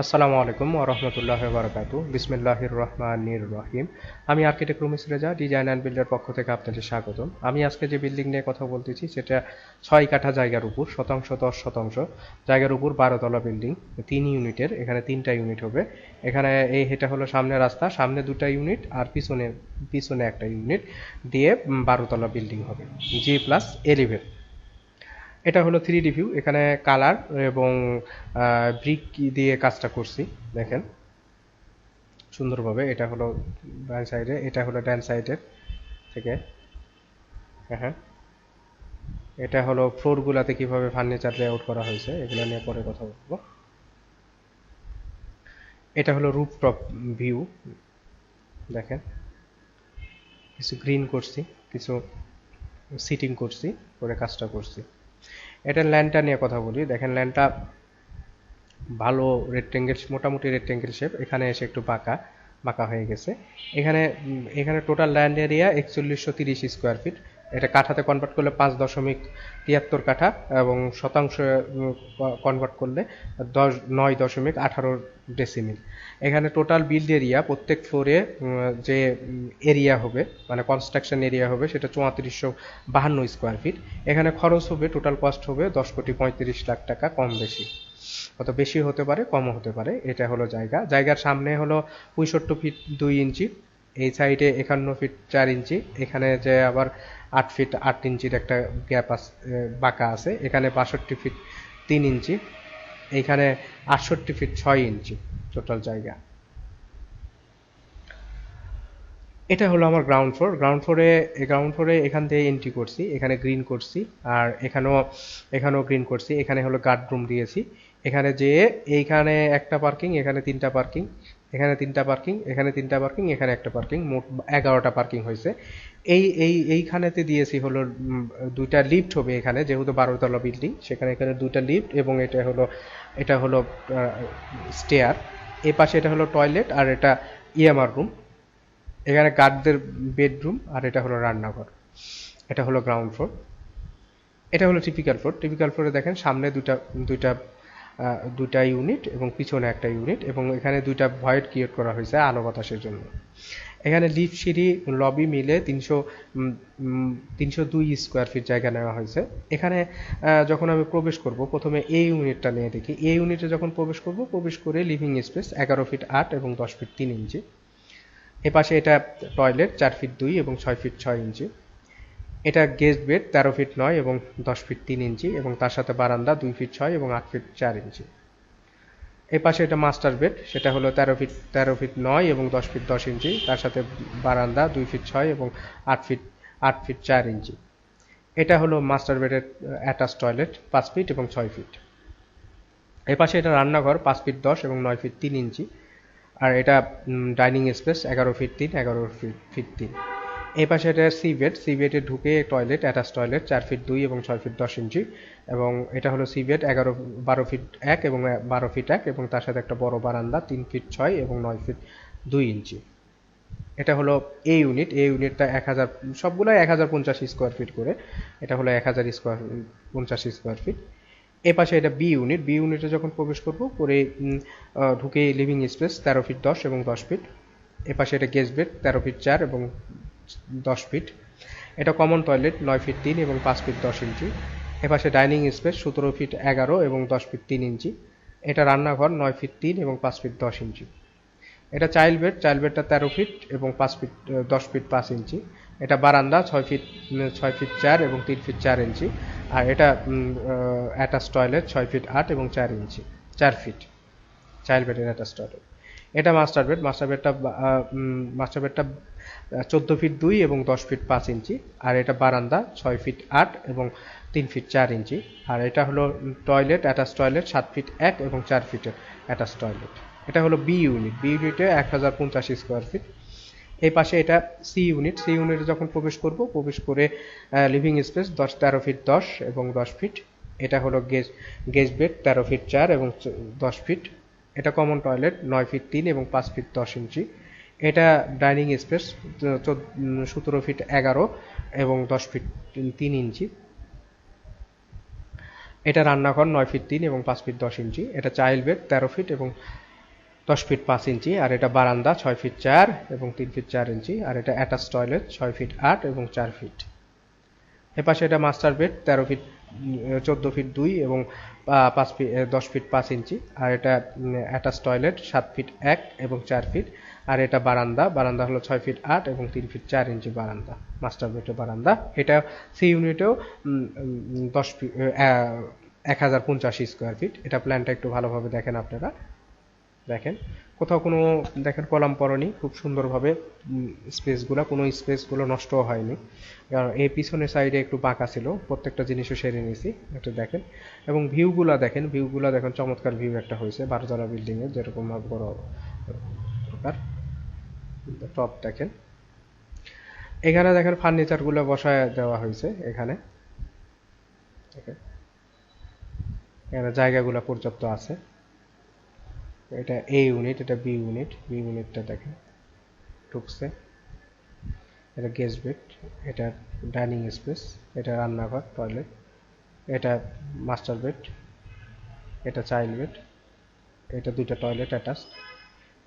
আসসালামু আলাইকুম ওরহমতুল্লাহ বারকাতু। বিসমিল্লাহির রহমানির রহিম। আমি architect Rumis Reza, design and builder পক্ষ থেকে আপনাদের স্বাগতম। আমি আজকে যে বিল্ডিং নিয়ে কথা বলতেছি, সেটা ছয় কাঠা জায়গার উপর, শতাংশ দশ শতাংশ। জায়গার উপর বারোতলা বিল্ডিং, তিন ইউনিটের, এখানে তিনটা ইউনিট হবে। এখানে এই এটা হলো সামনে রাস্তা, সামনে দুটা ইউনিট আর পিছনে পিছনে একটা ইউনিট দিয়ে বারোতলা বিল্ডিং হবে। জি প্লাস এলিভেন এটা হলো থ্রি ডি ভিউ এখানে কালার এবং ব্রিক দিয়ে কাজটা করছি, দেখেন। সুন্দরভাবে এটা হলো ডান সাইডে এটা হলো ডান সাইডের থেকে হ্যাঁ এটা হলো ফ্লোরগুলাতে কীভাবে ফার্নিচার লেআউট করা হয়েছে, এগুলো নিয়ে পরে কথা বলব। এটা হলো রুপটপ ভিউ দেখেন। কিছু গ্রিন করছি, কিছু সিটিং করছি, করে কাজটা করছি। এটা ল্যান্ডটা নিয়ে কথা বলি। দেখেন ল্যান্ডটা ভালো রেক্টেঙ্গেল মোটামুটি রেক্টেঙ্গেল শেপ এখানে এসে একটু বাঁকা বাঁকা হয়ে গেছে। এখানে এখানে টোটাল ল্যান্ড এরিয়া একচল্লিশশো তিরিশ স্কোয়ার ফিট এটা কাঠাতে কনভার্ট করলে পাঁচ দশমিক তিয়াত্তর কাঠা এবং শতাংশ কনভার্ট করলে দশ, নয় দশমিক আঠারো ডেসিমিল এখানে টোটাল বিল্ড এরিয়া প্রত্যেক ফ্লোরে যে এরিয়া হবে মানে কনস্ট্রাকশন এরিয়া হবে, সেটা চুয়াত্রিশশো বাহান্ন স্কোয়ার ফিট এখানে খরচ হবে টোটাল কস্ট হবে দশ কোটি পঁয়ত্রিশ লাখ টাকা, কম বেশি। অত বেশি হতে পারে, কমও হতে পারে, এটা হলো জায়গা। জায়গার সামনে হলো পঁয়ষট্টি ফিট দুই ইঞ্চি। এই সাইডে একান্ন ফিট চার ইঞ্চি, এখানে যে আবার আট ফিট আট ইঞ্চির একটা গ্যাপ আছে বাঁকা আছে, এখানে বাষট্টি ফিট তিন ইঞ্চি এইখানে আটষট্টি ফিট ছয় ইঞ্চি টোটাল জায়গা। এটা হলো আমার গ্রাউন্ড ফ্লোর গ্রাউন্ড ফ্লোরে গ্রাউন্ড ফ্লোরে এখান থেকে এন্ট্রি করছি, এখানে গ্রিন করছি, আর এখানেও এখানেও গ্রিন করছি। এখানে হলো গার্ড রুম দিয়েছি। এখানে যেয়ে এইখানে একটা পার্কিং এখানে তিনটা পার্কিং এখানে তিনটা পার্কিং, এখানে তিনটা পার্কিং, এখানে একটা পার্কিং, মোট এগারোটা পার্কিং হয়েছে। এই এই, এইখানেতে দিয়েছি হলো দুইটা লিফট হবে এখানে, যেহেতু বারোতলা বিল্ডিং, সেখানে এখানে দুইটা লিফট এবং এটা হলো এটা হলো স্টেয়ার এই পাশে এটা হলো টয়লেট আর এটা ইএমআর রুম এখানে গার্ডদের বেডরুম আর এটা হলো রান্নাঘর। এটা হলো গ্রাউন্ড ফ্লোর এটা হলো টিপিক্যাল ফ্লোর টিপিক্যাল ফ্লোরে দেখেন, সামনে দুইটা দুইটা দুটা ইউনিট এবং পিছনে একটা ইউনিট এবং এখানে দুইটা ভয়েড ক্রিয়েট করা হয়েছে আলো বাতাসের জন্য। এখানে লিফট সিঁড়ি লবি মিলে তিনশো তিনশো দুই স্কোয়ার ফিট জায়গা নেওয়া হয়েছে। এখানে যখন আমি প্রবেশ করব, প্রথমে এই ইউনিটটা নিয়ে দেখি। এই ইউনিটে যখন প্রবেশ করব, প্রবেশ করে লিভিং স্পেস এগারো ফিট আট এবং দশ ফিট তিন ইঞ্চি। এপাশে এটা টয়লেট চার ফিট দুই এবং ছয় ফিট ছয় ইঞ্চি। এটা গেস্ট বেড তেরো ফিট নয় এবং দশ ফিট তিন ইঞ্চি এবং তার সাথে বারান্দা দুই ফিট ছয় এবং আট ফিট চার ইঞ্চি। এ পাশে এটা মাস্টার বেড সেটা হলো তেরো ফিট তেরো ফিট নয় এবং দশ ফিট দশ ইঞ্চি। তার সাথে বারান্দা দুই ফিট ছয় এবং আট ফিট আট ফিট চার ইঞ্চি। এটা হলো মাস্টার বেডের অ্যাটাচ টয়লেট পাঁচ ফিট এবং ছয় ফিট এ পাশে এটা রান্নাঘর, পাঁচ ফিট দশ এবং নয় ফিট তিন ইঞ্চি। আর এটা ডাইনিং স্পেস এগারো ফিট তিন, এগারো ফিট ফিট তিন। এই পাশে এটা সি বেড, সি বেডে ঢুকে টয়লেট অ্যাটাচ টয়লেট চার ফিট দুই এবং ছয় ফিট দশ ইঞ্চি এবং এটা হলো সি বেড, এগারো, বারো ফিট এক এবং বারো ফিট এক এবং তার সাথে একটা বড় বারান্দা তিন ফিট ছয় এবং নয় ফিট দুই ইঞ্চি। এটা হলো এ ইউনিট এ ইউনিটটা এক হাজার, সবগুলোই এক হাজার পঞ্চাশ স্কোয়ার ফিট করে। এটা হলো এক হাজার স্কোয়ার পঞ্চাশ স্কোয়ার ফিট এ পাশে এটা বি ইউনিট বি ইউনিটে যখন প্রবেশ করব, করে ঢুকে লিভিং স্পেস তেরো ফিট দশ এবং দশ ফিট এ পাশে এটা গেস্ট বেড তেরো ফিট চার এবং দশ ফিট। এটা কমন টয়লেট নয় ফিট তিন এবং পাঁচ ফিট দশ ইঞ্চি। এপাশে ডাইনিং স্পেস সতেরো ফিট এগারো এবং দশ ফিট তিন ইঞ্চি। এটা রান্নাঘর, নয় ফিট তিন এবং পাঁচ ফিট দশ ইঞ্চি। এটা চাইল্ড বেড চাইল্ড বেডটা তেরো ফিট এবং পাঁচ ফিট দশ ফিট পাঁচ ইঞ্চি। এটা বারান্দা, ছয় ফিট ছয় ফিট চার এবং তিন ফিট চার ইঞ্চি। আর এটা অ্যাটাচ টয়লেট ছয় ফিট আট এবং চার ইঞ্চি, চার ফিট। চাইল্ড বেডের অ্যাটাচ টয়লেট এটা মাস্টার বেড মাস্টার বেডটা মাস্টার বেডটা চোদ্দ ফিট দুই এবং দশ ফিট পাঁচ ইঞ্চি। আর এটা বারান্দা, ছয় ফিট আট এবং তিন ফিট চার ইঞ্চি। আর এটা হলো টয়লেট অ্যাটাচ টয়লেট সাত ফিট এক এবং চার ফিটের অ্যাটাচ টয়লেট এটা হলো বি ইউনিট বি ইউনিটে এক হাজার পঞ্চাশ স্কোয়ার ফিট এই পাশে এটা সি ইউনিট সি ইউনিটে যখন প্রবেশ করব, প্রবেশ করে লিভিং স্পেস দশ, তেরো ফিট দশ এবং দশ ফিট এটা হলো গেজ গেজ বেড তেরো ফিট চার এবং দশ ফিট এটা কমন টয়লেট নয় ফিট তিন এবং পাঁচ ফিট দশ ইঞ্চি। এটা ডাইনিং স্পেস সতেরো ফিট এগারো এবং দশ ফিট তিন ইঞ্চি। এটা রান্নাঘর, নয় ফিট তিন এবং পাঁচ ফিট দশ ইঞ্চি। এটা চাইল্ড বেড তেরো ফিট এবং দশ ফিট পাঁচ ইঞ্চি। আর এটা বারান্দা, ছয় ফিট চার এবং তিন ফিট চার ইঞ্চি। আর এটা অ্যাটাচ টয়লেট ছয় ফিট আট এবং চার ফিট এপাশে এটা মাস্টার বেড তেরো ফিট চোদ্দ ফিট দুই এবং পাঁচ ফিট দশ ফিট পাঁচ ইঞ্চি। আর এটা অ্যাটাচ টয়লেট সাত ফিট এক এবং চার ফিট। আর এটা বারান্দা বারান্দা হলো ছয় ফিট আট এবং তিন ফিট চার ইঞ্চি বারান্দা মাস্টার বেডের বারান্দা। এটা সি ইউনিটেও দশ ফিট এক হাজার পঞ্চাশি স্কোয়ার ফিট এটা প্ল্যানটা একটু ভালোভাবে দেখেন আপনারা। দেখেন। কোথাও কোনো, দেখেন, কলাম পরনি খুব সুন্দরভাবে স্পেসগুলো, কোনো স্পেসগুলো নষ্টও হয়নি। কারণ এই পিছনের সাইডে একটু বাঁকা ছিল, প্রত্যেকটা জিনিসও সেরে নিয়েছি একটু দেখেন। এবং ভিউগুলা দেখেন ভিউগুলা দেখেন, চমৎকার ভিউ একটা হয়েছে, বারোতলা বিল্ডিংয়ের যেরকম বড় প্রকার টপ দেখেন। এখানে দেখেন, ফার্নিচারগুলো বসায় দেওয়া হয়েছে, এখানে। এখানে জায়গাগুলো পর্যাপ্ত আছে। এটা এ ইউনিট এটা বি ইউনিট বি ইউনিটটা দেখেন, ঢুকছে। এটা গেস্ট বেড এটা ডাইনিং স্পেস এটা রান্নাঘর টয়লেট এটা মাস্টার বেড এটা চাইল্ড বেড এটা দুইটা টয়লেট অ্যাটাচ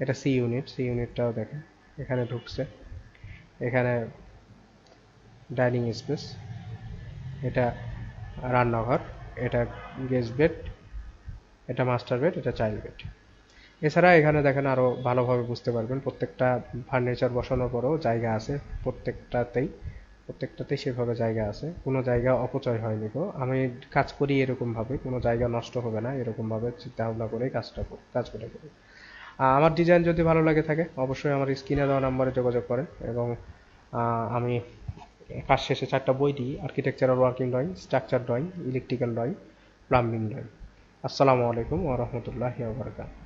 এটা সি ইউনিট সি ইউনিটটাও দেখেন, এখানে ঢুকছে। এখানে ডাইনিং স্পেস এটা রান্নাঘর, এটা গেস্ট বেড এটা মাস্টার বেড এটা চাইল্ড বেড এছাড়া এখানে দেখেন আরও ভালোভাবে বুঝতে পারবেন, প্রত্যেকটা ফার্নিচার বসানোর পরেও জায়গা আছে, প্রত্যেকটাতেই প্রত্যেকটাতেই সেভাবে জায়গা আছে। কোনো জায়গা অপচয় হয়নি গো। আমি কাজ করি এরকমভাবে, কোনো জায়গা নষ্ট হবে না এরকম ভাবে চিন্তা ভাবনা করে কাজটা করি, কাজ করে করি। আমার ডিজাইন যদি ভালো লাগে থাকে, অবশ্যই আমার স্ক্রিনে দেওয়া নাম্বারে যোগাযোগ করেন এবং আমি কাজ শেষে চারটা বই দিই architectural working drawing structure drawing electrical drawing plumbing drawing আসসালামু আলাইকুম ওয়া বারাকাতুহু।